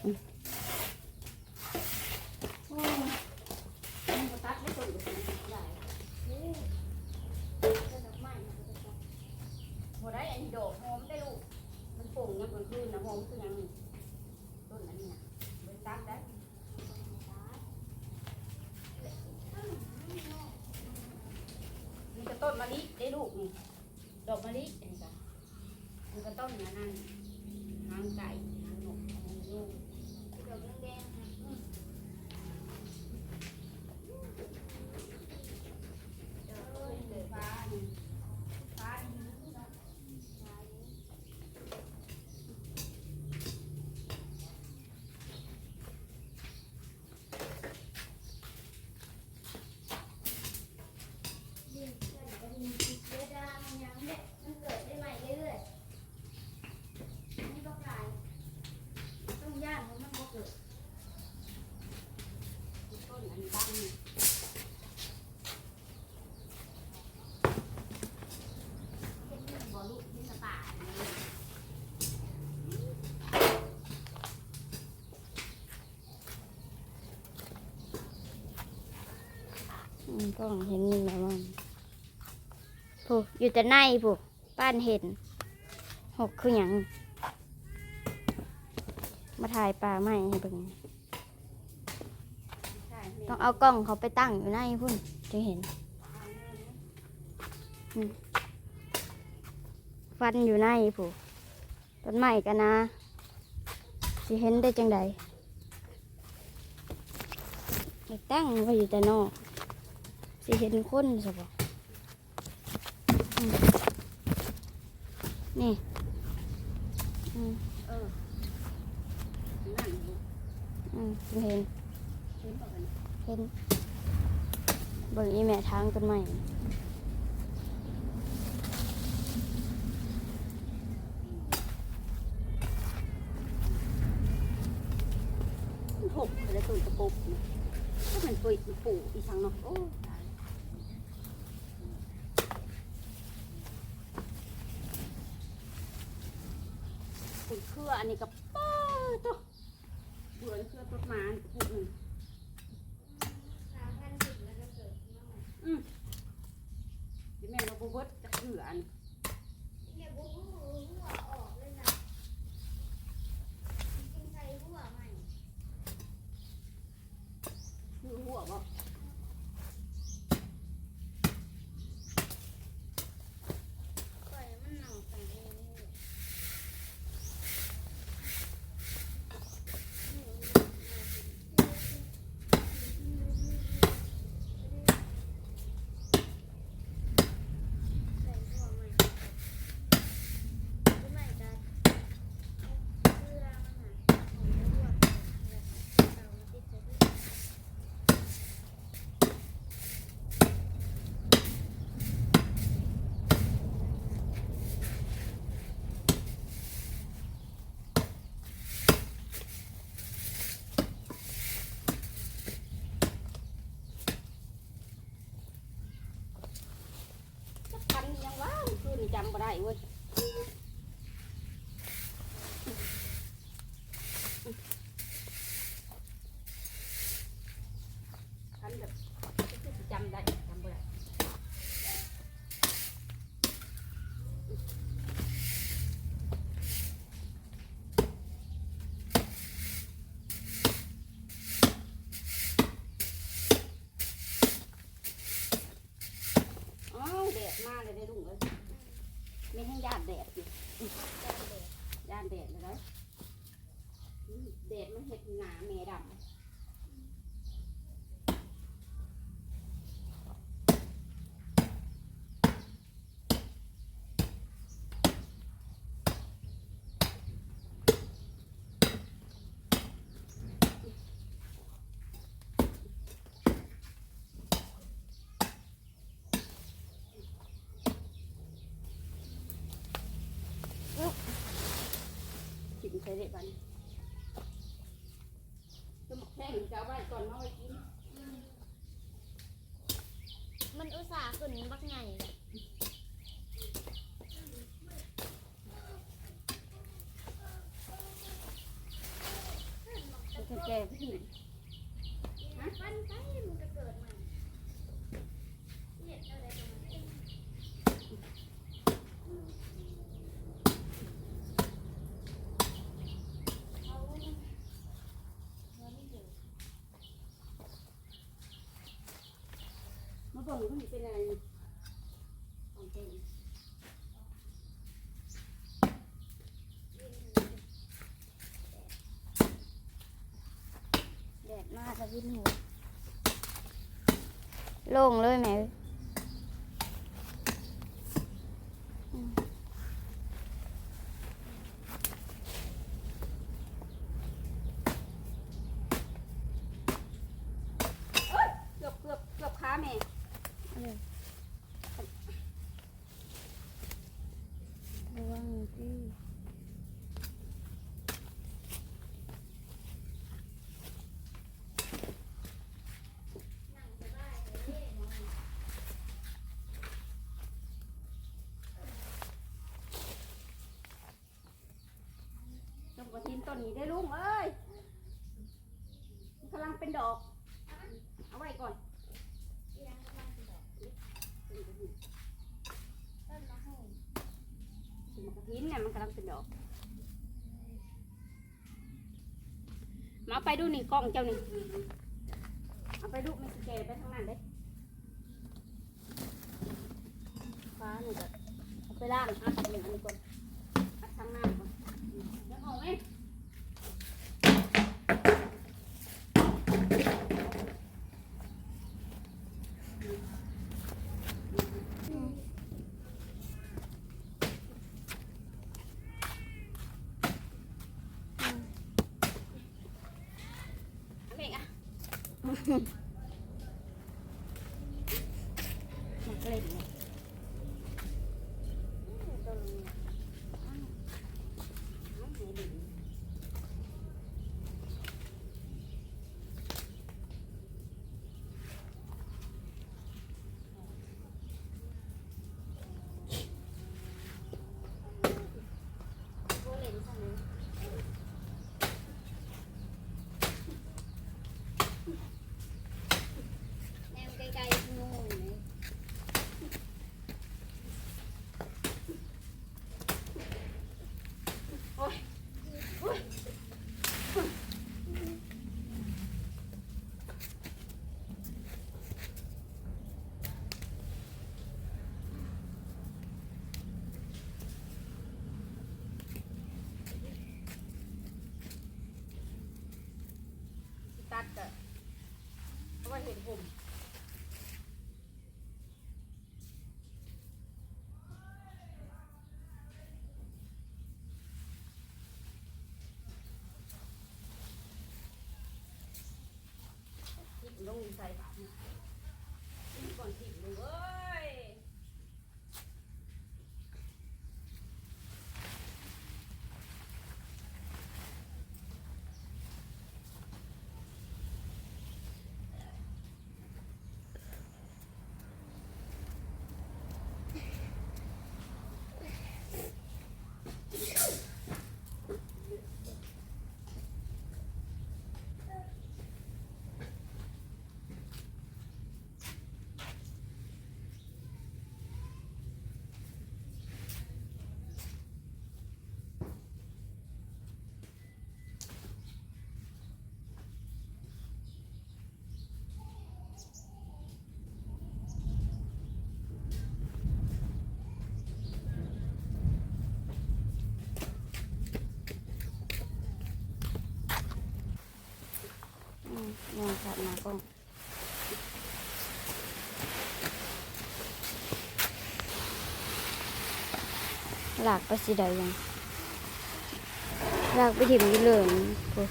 โอ้นบ่ตัดไม่ต้นก็เป็นใหได้อันนี้ดอกหอมได้ลูก มันโป่งยังกลางคืนนะหอมคือยังนี่ต้นอันนี้นะบ่ได้ตัดได้นี่ก็ต้นมะลิได้ลูกนี่ ดอกมะลิอันนี้ก็มันก็ต้นอย่างนั้นหางไก่หางนกหางยูง ดอกแดงๆนะ เอ้ยเสือฟ้านี่ฟ้านี่นะ ดินเกิดก็มีเวลามันยังเนี่ยมันเกิดได้ใหม่เรื่อยๆนี่ก็กลายต้องย่างมันมันก็เกิด ต้นอันนี้บ้างนี่ เห็นมันบ่ลูกที่สปาเนี่ย อืมก็เห็นนี่แบบว่าผู้อยู่แต่ในผู้ป้านเห็นหกคือหยังมาถ่ายปลาไม่ให้เบิ่งต้องเอากล้องเขาไปตั้งอยู่ในพุ่นจึงเห็นฟันอยู่ในผู้ต้นไม้กันนะสิเห็นได้จังใดอยากตั้งไว้อยู่แต่นอก สิเห็นคนสบอืมนี่อืมเออนั่นอยู่อืมเห็น เห็นบ่กันเห็นเบิ่งอีแม่ทางต้นไม้หกเลยต้นตะปุกนี่ถ้ามันปุยมันปู่อีสังเนาะโอ้ตายคุณเครืออั นนี้กับป้าตัวเบื่อเครือต้นไม้ปลูกหนึ่ง สามพันสิบแล้วก็เกิดมาใหม่ ดิแม่เราบเบิดจะเบื่ออัน เนี่ยบุ้หัวออกเลยนะกินใส่หัวใหม่ คือหัวบ่ ปล่อยมันหนองไปเอง ใส่หัวใหม่หัวใหม่จะเพื่อมันหาของหัวแบบเก่ามาติดใส่ที่ จักพันนี่ยังว่าคือนี่ จำบ่ได้เว้ยพันแบบคือสิจำได้จำบ่ได้อ้าวแดดมาเลยได้ลุงเอ้ยไม่ให้ญาติแดดอยู่ญาติแดดเลยนะอืมแดดมันเห็ดหนาแม่ดำ กินใส่เด็ดบัดนสมกแห้งจะเอาไว้ก่อนมาไว้กินมันอุตส่าห์ขึ้นบักใหญ่เลยแก่ๆไปถึง ฮะปั้นไปมันจะเกิดใหม่เนี่ยอะไรประมาณนี้เอาเงินไม่อยู่ มาเบิ่งมันเป็นอะไรของเต็มแดดมากแล้ววินหัวโล่งเลยแหม่ เกือบเกือบเกือบขาแม่ ระวังที่ นั่งสบายเลยเนาะ ต้น กระถินต้นนี้ได้ลุงเอ้ยมันกำลังเป็นดอก เอาไว้ก่อนกำลังสิบอกต้นกระถินเนี่ยมันกำลังเป็นดอก มาเอาไปดูนี่กล้องเจ้านี่เอาไปดูไม่สิแก่ไปทางนั้นเด้ฟ้านี่ก็เอาไปล่างอัดหนึ่งอันนี้ก่อนอัดทางหน้าก่อนเดี๋ยวเอาไหม เมกอะมันเกล็ดเนี่ยต้นนี้อ้าวอ้าวไหนดิบัวเหลนสั่นเลย แนมไกลๆงูเลยโอ้ยโอ้ย ตัดเถอะเพราะว่าเห็นผม ลงใส่บาทนะทิ่มก่อนทิ่มเลยเว้ยอื มยังขัดมากล้องหลากไปสิได้ยังหลากไปถิ่มยู่เลยปุ๊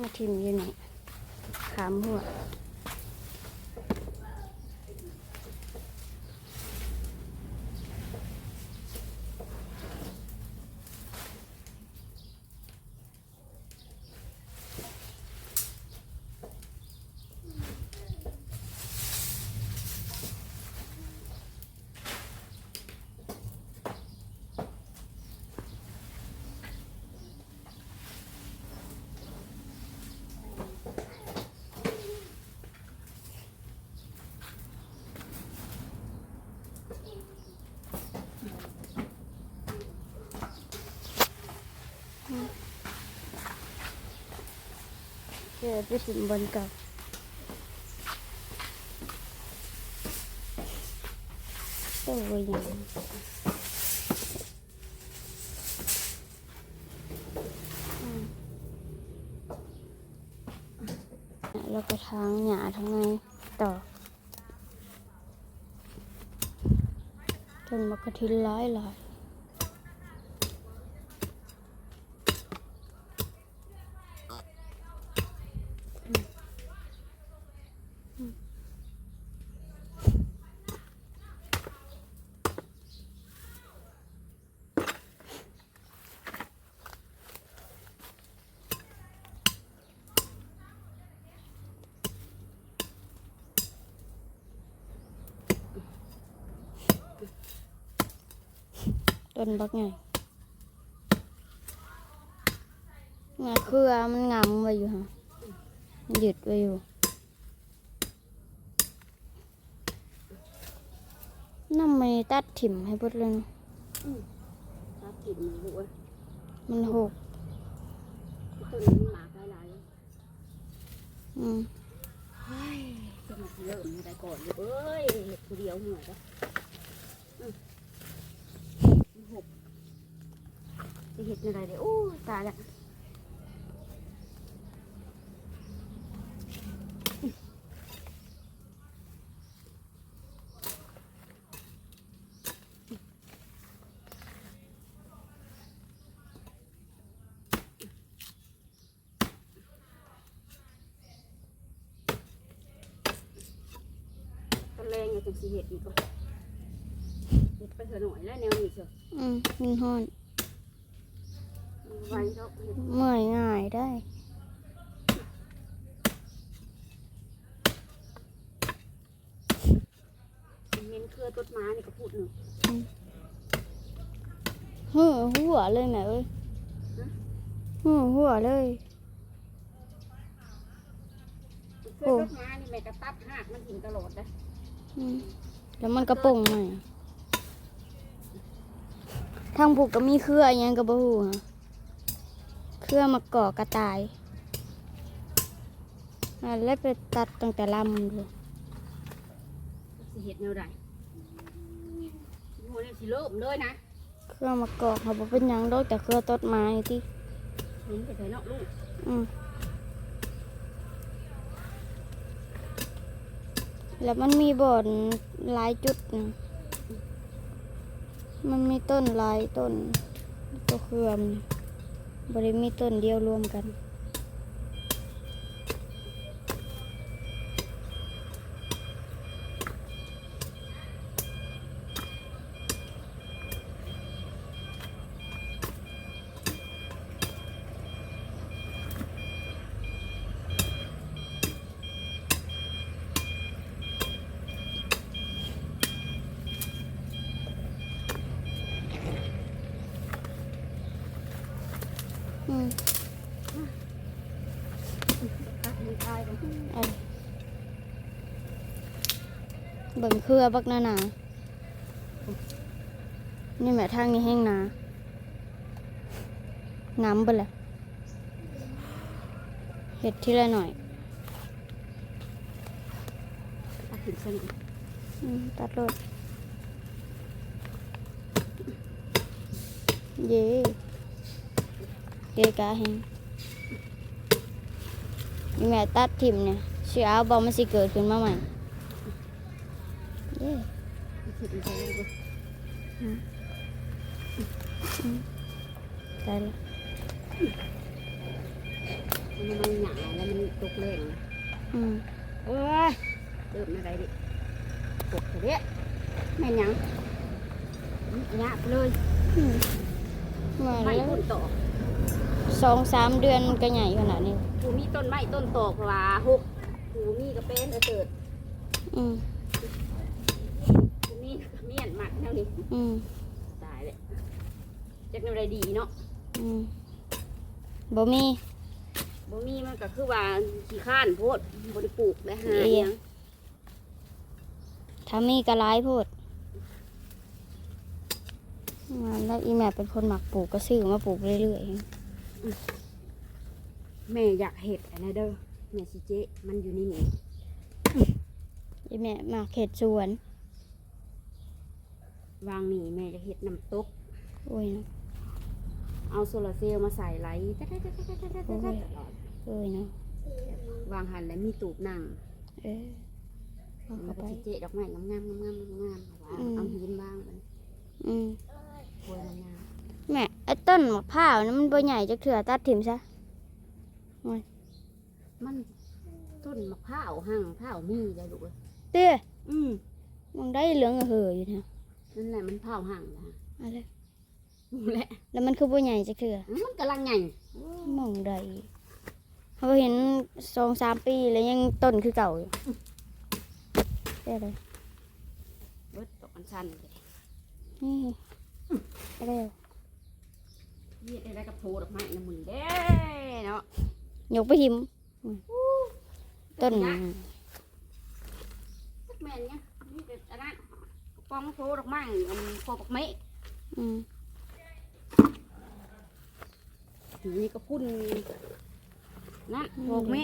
มาถิ่มยู่นี่ขามหัว เกิดไปสิมบนกับตัวใหญ่อืมแล้วก็ทางหญ้าทางไงต่อจนมากระทินร้ายหลาย ต้นบักไงงาเครือมันงำไว้อยู่ฮะมันหยุดไว้อยู่ น้ำมันตัดถิ่มให้เบดเลยเนาะถ้ากินมันรู้ว่ามันหกต้นนี้หมากหลายอืมๆเฮ้ยจะมาเริ่มอะไรก่อนเลยเอ้ยเห็ดผู้เดียวเหนื่อยจ้ะอืมหก จะเห็ดอะไรเดี๋ยวโอ้ตายละตะแรงไงจังสิเห็ดอีกก็เห็ดไปเถอะหน่อยแล้วแนวนี้เถอะอืมมันห้อน ไว้เขาเห็ดเมื่อยง่ายได้เน้นเครือต้นไม้นี่ก็พูดหนึ่งหือหัวเลยแม่เอ้ยหือหัวเลยเครือต้นไม้นี่แม่กระตับหักมันถึงตลอดนะอืมแล้วมันกระโปงใหม่ทางผูกก็มีเครืออหยังกระบูฮะ เครือมะกอกกระต่ายอ่าแล้วไปตัดตั้งแต่ลำเลยสิเห็ดแนวใดโมนี่สิเริ่มเลยนะเครือมะกอกเขาบอกเป็นหยังดอกแต่เครือต้นไม้ที่เห็นไปเถอะเนาะลูกอืมแล้วมันมีบ่อนหลายจุดนะมันมีต้นหลายต้นตัวเครือมน บริมีต้นเดียวรวมกัน อืม ตัดมันตายกัน อัน เบิ่งเครือบักหนาหนา นี่แม่ทางนี้แห้งหนา น้ำไปแหละเห็ดทีละหน่อยตัดถึงสนิทอืมตัดรถเย่เกกาแหง นี่แม่ตัดทิมเนี่ยเสียเอาบอมันสิเกิดขึ้นมาใหม่เย่เห็ดอะไรเลยได้แล้วมันมันหนาแล้วมันตกแรงอืมเอ้ยเริ่มอะไรดิปวดเถอะแม่นยังหยาบเลยมาไม่แล้วต้นตอก สองสามเดือนมันก็ใหญ่ขนาดนี้ ผูมีต้นไม้ต้นตอกเพราะว่าหกผูมีกระเป็นเออเติดอืมผูมีกระเมียนหมักแนวนี้อืมตายเลยจากแนวใดดีเนาะอืมบ่มี บ่มีมันก็คือว่าขี้ข้านโพดบ่ได้ปลูกได้หาเอีเอียยงถ้ามีก็ร้ายโพดมาแล้วอีแม่เป็นคนหมักปลูกก็ซื้อมาปลูกเรื่อย แม่อยากเห็ดอันนั้นเด้อแม่สิเจ๊มันอยู่นี่นี่อีแม่มาเขตสวน วางนี่แม่จะเห็ดน้ำตก โอ้ยเนาะเอาโซลาร์เซลล์มาใส่ไหลตะตะตะตะตะตะตะตะตลอดโอ้ยเนาะวางหันแล้วมีตูบนั่งเออเอาแล้เข้าวก็ไปสิเจ๊ดอกไม้งามๆงามๆงามๆงามๆวางอืมเอาหินบ้างมันอืมโวยงามแม่ ไอ้ต้นมะพร้าวนั้นมันบ่ใหญ่จักเถื่อตัดถิ่มซะๆมันต้นมะพร้าวหั่งพร้าวมีได้ลูกเอ้ยเต้ออืมมึงได้เหลืองเหออยู่เนี่ยนั่นแหละมันพร้าวหั่งนะอะไรนั่นแหละ แล้วมันคือบ่ใหญ่จักเถื่อมันกำลังใหญ่มองได้เขาเห็นสองสามปีแล้วยังต้นคือเก่าอยู่ได้เลยเบิดดอกอัญชันเลยนี่อะไร เฮ็ดได้กับโพดอกไม้นะมึงเด้เนาะยกไปหิมต้นจักแม่นเนี่ยนี่เด็ดอันนั้นปองโพดอกไม้อันโพดอกไม้อืมนี่ก็พุ่นนั่นโพดอกไม้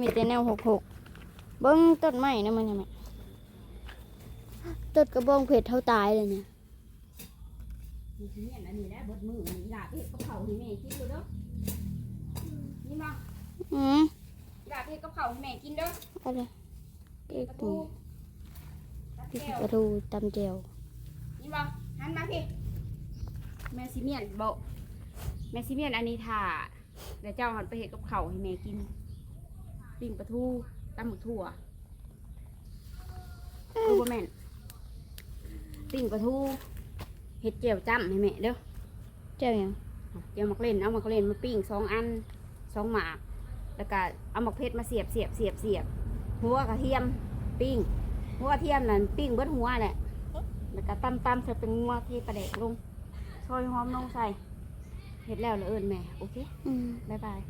มีแต่แนวหกหกเบิ้งต้นไม้นะมันยังไง ต้นกระบองเพชรเท่าตายเลยเนี่ยนี่สิเนี่ยอันนี้แหละเบิดมือนี่ลาบเฮ็ดกับเขาวให้แม่กินดูเด้อนี่มาอืมลาบเฮ็ดกับเขาวให้แม่กินเด้ออะไรเอ็กประซ์ตูตัดพริกแก้วปลาทูตำเจียวนี่บ่หันมาพี่แม่ซิเมียนบอกแม่ซิเมียนอันนี้ถ่าเดี๋ยวเจ้าหันไปเฮ็ดกับเขาวให้แม่กินปิ้งปลาทูตำหมึกถั่วเออบ่แม่น ปิ้งปลาทูเฮ็ดเจียวจ้ำให้แม่เด้อเจียวหยังเจียวมักเล่นเอามักเล่นมาปิ้งสองอันสองหมาก แล้วก็เอามักเพชรมาเสียบเสียบเสียบเสียบหัวกระเทียมปิ้งหัวกระเทียมนั่นปิ้งเบิดหัวแหละแล้วก็ตำตำใส่เป็นงัวที่ประเดกลงซอยหอมลงใส่เห็ดแล้วแล้วเอิญแม่โอเคอืมบ๊ายบาย